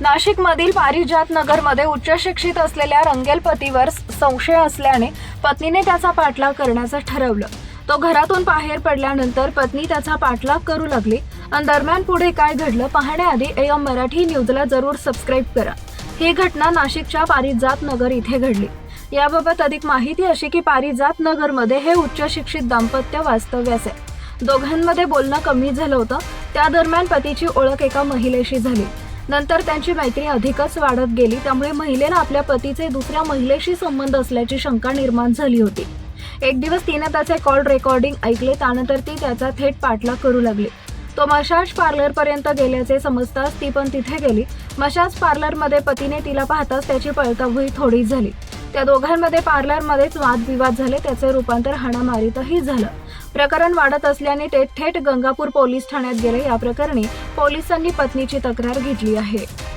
नाशिकमधील पारिजात नगरमध्ये उच्च शिक्षित असलेल्या रंगेल पतीवर संशय असल्याने पत्नीने त्याचा पाठलाग करण्याचं ठरवलं. तो घरातून बाहेर पडल्यानंतर पत्नी त्याचा पाठलाग करू लागली. आणि दरम्यान पुढे काय घडलं पाहण्याआधी एम मराठी न्यूजला जरूर सबस्क्राईब करा. ही घटना नाशिकच्या पारिजात नगर इथे घडली. याबाबत अधिक माहिती अशी की पारिजात नगरमध्ये हे उच्च शिक्षित दाम्पत्य वास्तव्यास आहे. दोघांमध्ये बोलणं कमी झालं होतं. त्या दरम्यान पतीची ओळख एका महिलेशी झाली. नंतर त्यांची मैत्री अधिकच वाढत गेली. त्यामुळे महिलेला आपल्या पतीचे दुसऱ्या महिलेशी संबंध असल्याची शंका निर्माण झाली होती. एक दिवस तिने त्याचे कॉल रेकॉर्डिंग ऐकले. त्यानंतर ती त्याचा थेट पाठलाग करू लागली. तो मशाज पार्लरपर्यंत गेल्याचे समजताच ती पण तिथे गेली. मशाज पार्लरमध्ये पतीने तिला पाहताच त्याची पळताभुई थोडी झाली. त्या दोघांमध्ये पार्लरमध्येच वादविवाद झाले त्याचे रूपांतर हाणामारीतही झालं. प्रकरण वाढत असल्याने ते थेट गंगापूर पोलीस ठाण्यात गेले. या प्रकरणी पोलिसांनी पत्नीची तक्रार घेतली आहे.